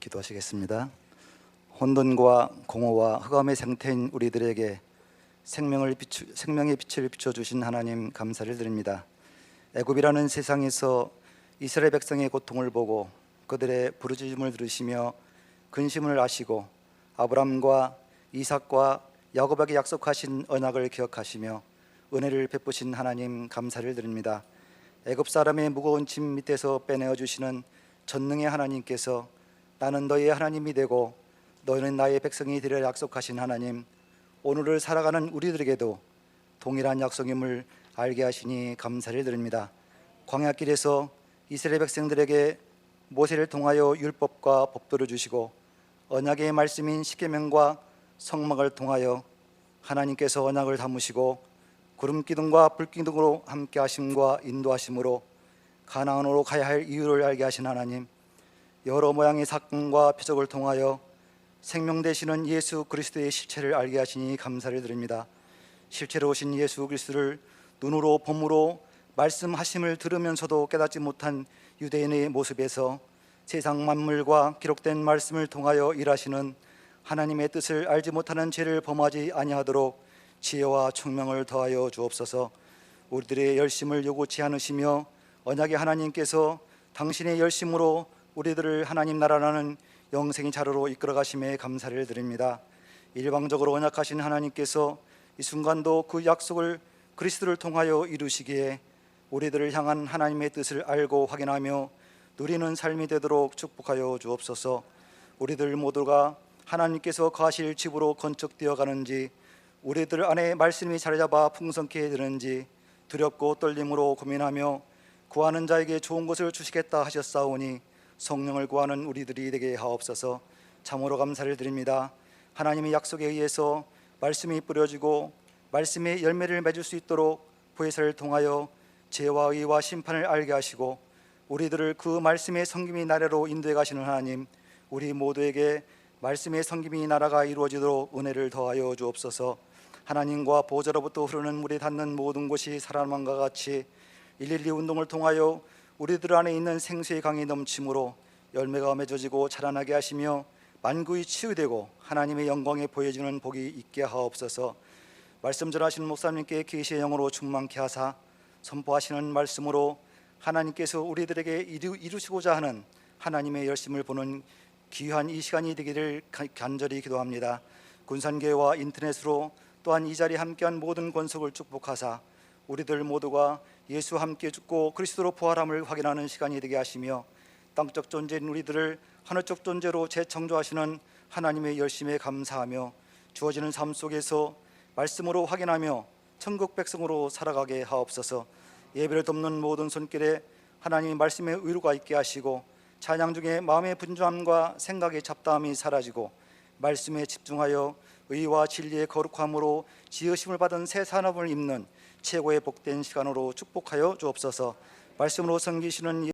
기도하시겠습니다. 혼돈과 공허와 흑암의 상태인 우리들에게 생명을 비추, 생명의 빛을 비춰 주신 하나님 감사를 드립니다. 애굽이라는 세상에서 이스라엘 백성의 고통을 보고 그들의 부르짖음을 들으시며 근심을 아시고 아브람과 이삭과 야곱에게 약속하신 언약을 기억하시며 은혜를 베푸신 하나님 감사를 드립니다. 애굽 사람의 무거운 짐 밑에서 빼내어 주시는 전능의 하나님께서 나는 너희의 하나님이 되고 너희는 나의 백성이 되려 약속하신 하나님 오늘을 살아가는 우리들에게도 동일한 약속임을 알게 하시니 감사를 드립니다. 광야길에서 이스라엘 백성들에게 모세를 통하여 율법과 법도를 주시고 언약의 말씀인 십계명과 성막을 통하여 하나님께서 언약을 담으시고 구름 기둥과 불 기둥으로 함께 하심과 인도하심으로 가나안으로 가야 할 이유를 알게 하신 하나님 여러 모양의 사건과 표적을 통하여 생명 되시는 예수 그리스도의 실체를 알게 하시니 감사를 드립니다. 실체로 오신 예수 그리스도를 눈으로 봄으로 말씀하심을 들으면서도 깨닫지 못한 유대인의 모습에서 세상 만물과 기록된 말씀을 통하여 일하시는 하나님의 뜻을 알지 못하는 죄를 범하지 아니하도록 지혜와 총명을 더하여 주옵소서. 우리들의 열심을 요구치 않으시며 언약의 하나님께서 당신의 열심으로 우리들을 하나님 나라라는 영생의 자료로 이끌어 가심에 감사를 드립니다. 일방적으로 언약하신 하나님께서 이 순간도 그 약속을 그리스도를 통하여 이루시기에 우리들을 향한 하나님의 뜻을 알고 확인하며 누리는 삶이 되도록 축복하여 주옵소서. 우리들 모두가 하나님께서 거하실 집으로 건축되어 가는지 우리들 안에 말씀이 자리 잡아 풍성케 되는지 두렵고 떨림으로 고민하며 구하는 자에게 좋은 것을 주시겠다 하셨사오니 성령을 구하는 우리들이 되게 하옵소서. 참으로 감사를 드립니다. 하나님의 약속에 의해서 말씀이 뿌려지고 말씀의 열매를 맺을 수 있도록 보혜사를 통하여 죄와 의와 심판을 알게 하시고 우리들을 그 말씀의 성김이 나라로 인도해 가시는 하나님 우리 모두에게 말씀의 성김이 나라가 이루어지도록 은혜를 더하여 주옵소서. 하나님과 보좌로부터 흐르는 물이 닿는 모든 곳이 사람만과 같이 112 운동을 통하여 우리들 안에 있는 생수의 강이 넘침으로 열매가 맺어지고 자라나게 하시며 만구이 치유되고 하나님의 영광에 보여지는 복이 있게 하옵소서. 말씀 전하시는 목사님께 계시의 영으로 충만케 하사 선포하시는 말씀으로 하나님께서 우리들에게 이루, 이루시고자 하는 하나님의 열심을 보는 귀한 이 시간이 되기를 가- 간절히 기도합니다. 군산교회와 인터넷으로 또한 이 자리에 함께한 모든 권속을 축복하사 우리들 모두가 예수 함께 죽고 그리스도로 부활함을 확인하는 시간이 되게 하시며 땅적 존재인 우리들을 하늘적 존재로 재창조하시는 하나님의 열심에 감사하며 주어지는 삶 속에서 말씀으로 확인하며 천국 백성으로 살아가게 하옵소서. 예배를 돕는 모든 손길에 하나님의 말씀의 의루가 있게 하시고 찬양 중에 마음의 분주함과 생각의 잡다함이 사라지고 말씀에 집중하여 의와 진리의 거룩함으로 지으심을 받은 새 산업을 입는 최고의 복된 시간으로 축복하여 주옵소서. 말씀으로 섬기시는